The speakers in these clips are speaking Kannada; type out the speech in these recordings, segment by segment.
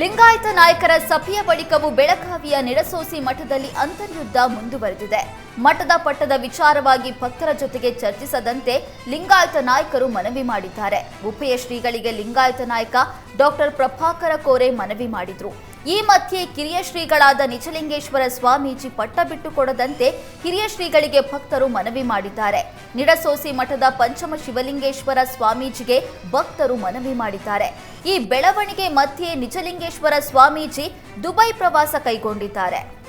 ಲಿಂಗಾಯತ ನಾಯಕರ ಸಭೆಯ ಬಳಿಕವೂ ಬೆಳಗಾವಿಯ ನಿಡಸೋಸಿ ಮಠದಲ್ಲಿ ಅಂತರ್ಯುದ್ಧ ಮುಂದುವರೆದಿದೆ. ಮಠದ ಪಟ್ಟದ ವಿಚಾರವಾಗಿ ಭಕ್ತರ ಜೊತೆಗೆ ಚರ್ಚಿಸದಂತೆ ಲಿಂಗಾಯತ ನಾಯಕರು ಮನವಿ ಮಾಡಿದ್ದಾರೆ. ಉಭಯ ಶ್ರೀಗಳಿಗೆ ಲಿಂಗಾಯತ ನಾಯಕ ಡಾಕ್ಟರ್ ಪ್ರಭಾಕರ ಕೋರೆ ಮನವಿ ಮಾಡಿದ್ರು. ಈ ಮಧ್ಯೆ ಕಿರಿಯ ಶ್ರೀಗಳಾದ ನಿಜಲಿಂಗೇಶ್ವರ ಸ್ವಾಮೀಜಿ ಪಟ್ಟ ಬಿಟ್ಟುಕೊಡದಂತೆ ಹಿರಿಯ ಶ್ರೀಗಳಿಗೆ ಭಕ್ತರು ಮನವಿ ಮಾಡಿದ್ದಾರೆ. ನಿಡಸೋಸಿ ಮಠದ ಪಂಚಮ ಶಿವಲಿಂಗೇಶ್ವರ ಸ್ವಾಮೀಜಿಗೆ ಭಕ್ತರು ಮನವಿ ಮಾಡಿದ್ದಾರೆ. ಈ ಬೆಳವಣಿಗೆ ಮಧ್ಯೆ ನಿಜಲಿಂಗೇಶ್ವರ ಸ್ವಾಮೀಜಿ ದುಬೈ ಪ್ರವಾಸ ಕೈಗೊಂಡಿದ್ದಾರೆ.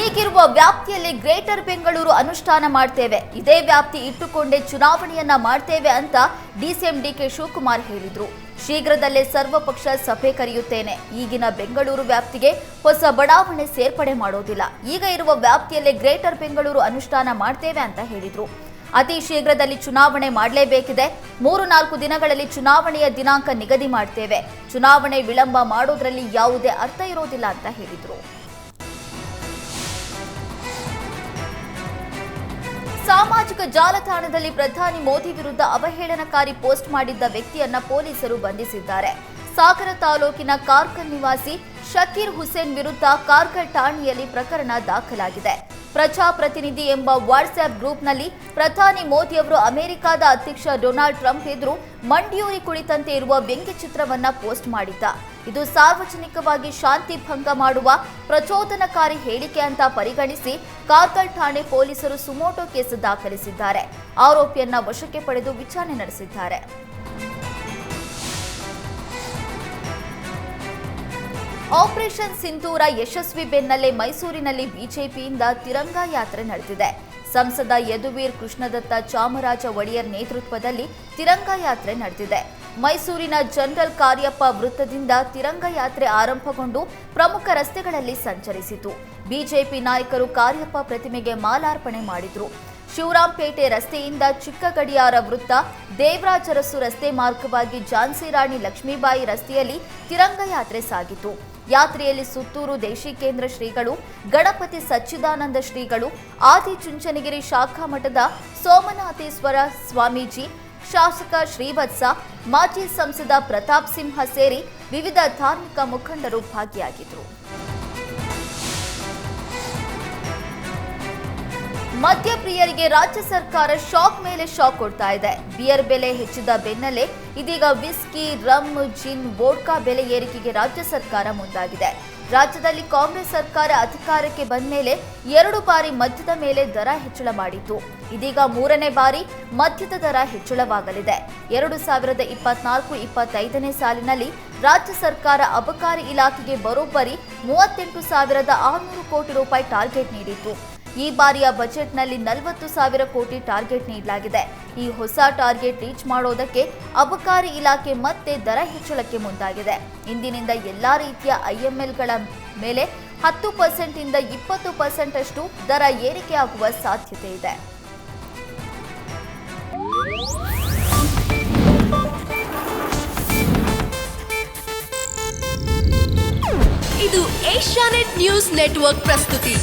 ಈಗಿರುವ ವ್ಯಾಪ್ತಿಯಲ್ಲಿ ಗ್ರೇಟರ್ ಬೆಂಗಳೂರು ಅನುಷ್ಠಾನ ಮಾಡ್ತೇವೆ. ಇದೇ ವ್ಯಾಪ್ತಿ ಇಟ್ಟುಕೊಂಡೇ ಚುನಾವಣೆಯನ್ನ ಮಾಡ್ತೇವೆ ಅಂತ ಡಿಸಿಎಂ ಡಿಕೆ ಶಿವಕುಮಾರ್ ಹೇಳಿದ್ರು. ಶೀಘ್ರದಲ್ಲೇ ಸರ್ವಪಕ್ಷ ಸಭೆ ಕರೆಯುತ್ತೇನೆ. ಈಗಿನ ಬೆಂಗಳೂರು ವ್ಯಾಪ್ತಿಗೆ ಹೊಸ ಬಡಾವಣೆ ಸೇರ್ಪಡೆ ಮಾಡೋದಿಲ್ಲ. ಈಗ ಇರುವ ವ್ಯಾಪ್ತಿಯಲ್ಲೇ ಗ್ರೇಟರ್ ಬೆಂಗಳೂರು ಅನುಷ್ಠಾನ ಮಾಡ್ತೇವೆ ಅಂತ ಹೇಳಿದ್ರು. ಅತಿ ಶೀಘ್ರದಲ್ಲಿ ಚುನಾವಣೆ ಮಾಡಲೇಬೇಕಿದೆ. ಮೂರು ನಾಲ್ಕು ದಿನಗಳಲ್ಲಿ ಚುನಾವಣೆಯ ದಿನಾಂಕ ನಿಗದಿ ಮಾಡ್ತೇವೆ. ಚುನಾವಣೆ ವಿಳಂಬ ಮಾಡೋದ್ರಲ್ಲಿ ಯಾವುದೇ ಅರ್ಥ ಇರೋದಿಲ್ಲ ಅಂತ ಹೇಳಿದ್ರು. ಸಾಮಾಜಿಕ ಜಾಲತಾಣದಲ್ಲಿ ಪ್ರಧಾನಿ ಮೋದಿ ವಿರುದ್ಧ ಅವಹೇಳನಕಾರಿ ಪೋಸ್ಟ್ ಮಾಡಿದ್ದ ವ್ಯಕ್ತಿಯನ್ನ ಪೊಲೀಸರು ಬಂಧಿಸಿದ್ದಾರೆ. ಸಾಗರ ತಾಲೂಕಿನ ಕಾರ್ಕಲ್ ನಿವಾಸಿ ಶಕೀರ್ ಹುಸೇನ್ ವಿರುದ್ಧ ಕಾರ್ಕಲ್ ಠಾಣೆಯಲ್ಲಿ ಪ್ರಕರಣ ದಾಖಲಾಗಿದೆ. ಪ್ರಜಾಪ್ರತಿನಿಧಿ ಎಂಬ ವಾಟ್ಸ್ಆಪ್ ಗ್ರೂಪ್ನಲ್ಲಿ ಪ್ರಧಾನಿ ಮೋದಿಯವರು ಅಮೆರಿಕದ ಅಧ್ಯಕ್ಷ ಡೊನಾಲ್ಡ್ ಟ್ರಂಪ್ ಎದುರು ಮಂಡಿಯೂರಿ ಕುಳಿತಂತೆ ಇರುವ ವ್ಯಂಗ್ಯ ಚಿತ್ರವನ್ನ ಪೋಸ್ಟ್ ಮಾಡಿದ್ದ. ಇದು ಸಾರ್ವಜನಿಕವಾಗಿ ಶಾಂತಿ ಭಂಗ ಮಾಡುವ ಪ್ರಚೋದನಕಾರಿ ಹೇಳಿಕೆ ಅಂತ ಪರಿಗಣಿಸಿ ಕಾರ್ಕಲ್ ಠಾಣೆ ಪೊಲೀಸರು ಸುಮೋಟೋ ಕೇಸ್ ದಾಖಲಿಸಿದ್ದಾರೆ. ಆರೋಪಿಯನ್ನ ವಶಕ್ಕೆ ಪಡೆದು ವಿಚಾರಣೆ ನಡೆಸಿದ್ದಾರೆ. ಆಪರೇಷನ್ ಸಿಂಧೂರ ಯಶಸ್ವಿ ಬೆನ್ನಲ್ಲೇ ಮೈಸೂರಿನಲ್ಲಿ ಬಿಜೆಪಿಯಿಂದ ತಿರಂಗಾ ಯಾತ್ರೆ ನಡೆದಿದೆ. ಸಂಸದ ಯದುವೀರ್ ಕೃಷ್ಣದತ್ತ ಚಾಮರಾಜ ಒಡೆಯರ್ ನೇತೃತ್ವದಲ್ಲಿ ತಿರಂಗಾ ಯಾತ್ರೆ ನಡೆದಿದೆ. ಮೈಸೂರಿನ ಜನರಲ್ ಕಾರ್ಯಪ್ಪ ವೃತ್ತದಿಂದ ತಿರಂಗ ಯಾತ್ರೆ ಆರಂಭಗೊಂಡು ಪ್ರಮುಖ ರಸ್ತೆಗಳಲ್ಲಿ ಸಂಚರಿಸಿತು. ಬಿಜೆಪಿ ನಾಯಕರು ಕಾರ್ಯಪ್ಪ ಪ್ರತಿಮೆಗೆ ಮಾಲಾರ್ಪಣೆ ಮಾಡಿದ್ರು. ಶಿವರಾಂಪೇಟೆ ರಸ್ತೆಯಿಂದ ಚಿಕ್ಕಗಡಿಯಾರ ವೃತ್ತ ದೇವರಾಜರಸು ರಸ್ತೆ ಮಾರ್ಗವಾಗಿ ಝಾನ್ಸಿ ರಾಣಿ ಲಕ್ಷ್ಮೀಬಾಯಿ ರಸ್ತೆಯಲ್ಲಿ ತಿರಂಗ ಯಾತ್ರೆ ಸಾಗಿತು. ಯಾತ್ರೆಯಲ್ಲಿ ಸುತ್ತೂರು ದೇಶಿಕೇಂದ್ರ ಶ್ರೀಗಳು, ಗಣಪತಿ ಸಚ್ಚಿದಾನಂದ ಶ್ರೀಗಳು ಆದಿಚುಂಚನಗಿರಿ ಶಾಖಾ ಮಠದ ಸೋಮನಾಥೇಶ್ವರ ಸ್ವಾಮೀಜಿ, ಶಾಸಕ ಶ್ರೀವತ್ಸ, ಮಾಜಿ ಸಂಸದ ಪ್ರತಾಪ್ ಸಿಂಹ ಸೇರಿ ವಿವಿಧ ಧಾರ್ಮಿಕ ಮುಖಂಡರು ಭಾಗಿಯಾಗಿದ್ದರು. ಮದ್ಯಪ್ರಿಯರಿಗೆ ರಾಜ್ಯ ಸರ್ಕಾರ ಶಾಕ್ ಮೇಲೆ ಶಾಕ್ ಕೊಡ್ತಾ ಇದೆ. ಬಿಯರ್ ಬೆಲೆ ಹೆಚ್ಚಿದ ಬೆನ್ನಲ್ಲೇ ಇದೀಗ ವಿಸ್ಕಿ ರಮ್ ಜಿನ್, ವೋಡ್ಕಾ ಬೆಲೆ ಏರಿಕೆಗೆ ರಾಜ್ಯ ಸರ್ಕಾರ ಮುಂದಾಗಿದೆ. ರಾಜ್ಯದಲ್ಲಿ ಕಾಂಗ್ರೆಸ್ ಸರ್ಕಾರ ಅಧಿಕಾರಕ್ಕೆ ಬಂದ ಮೇಲೆ ಎರಡು ಬಾರಿ ಮದ್ಯದ ಮೇಲೆ ದರ ಹೆಚ್ಚಳ ಮಾಡಿತ್ತು. ಇದೀಗ ಮೂರನೇ ಬಾರಿ ಮದ್ಯದ ದರ ಹೆಚ್ಚಳವಾಗಲಿದೆ. ಎರಡು ಸಾವಿರದ ಇಪ್ಪತ್ನಾಲ್ಕು ಇಪ್ಪತ್ತೈದನೇ ಸಾಲಿನಲ್ಲಿ ರಾಜ್ಯ ಸರ್ಕಾರ ಅಬಕಾರಿ ಇಲಾಖೆಗೆ ಬರೋಬ್ಬರಿ ಮೂವತ್ತೆಂಟು ಸಾವಿರದ ಆರುನೂರು ಕೋಟಿ ರೂಪಾಯಿ ಟಾರ್ಗೆಟ್ ನೀಡಿತ್ತು. ಈ ಬಾರಿಯ ಬಜೆಟ್ನಲ್ಲಿ ನಲವತ್ತು ಸಾವಿರ ಕೋಟಿ ಟಾರ್ಗೆಟ್ ನೀಡಲಾಗಿದೆ. ಈ ಹೊಸ ಟಾರ್ಗೆಟ್ ರೀಚ್ ಮಾಡೋದಕ್ಕೆ ಅಬಕಾರಿ ಇಲಾಖೆ ಮತ್ತೆ ದರ ಹೆಚ್ಚಳಕ್ಕೆ ಮುಂದಾಗಿದೆ. ಇಂದಿನಿಂದ ಎಲ್ಲಾ ರೀತಿಯ ಐಎಂಎಲ್ಗಳ ಮೇಲೆ ಹತ್ತು ಪರ್ಸೆಂಟ್ ಇಂದ ಇಪ್ಪತ್ತು ಪರ್ಸೆಂಟ್ ಅಷ್ಟು ದರ ಏರಿಕೆಯಾಗುವ ಸಾಧ್ಯತೆ ಇದೆ. ಇದು ಏಷ್ಯಾನೆಟ್ ನ್ಯೂಸ್ ನೆಟ್ವರ್ಕ್ ಪ್ರಸ್ತುತಿ.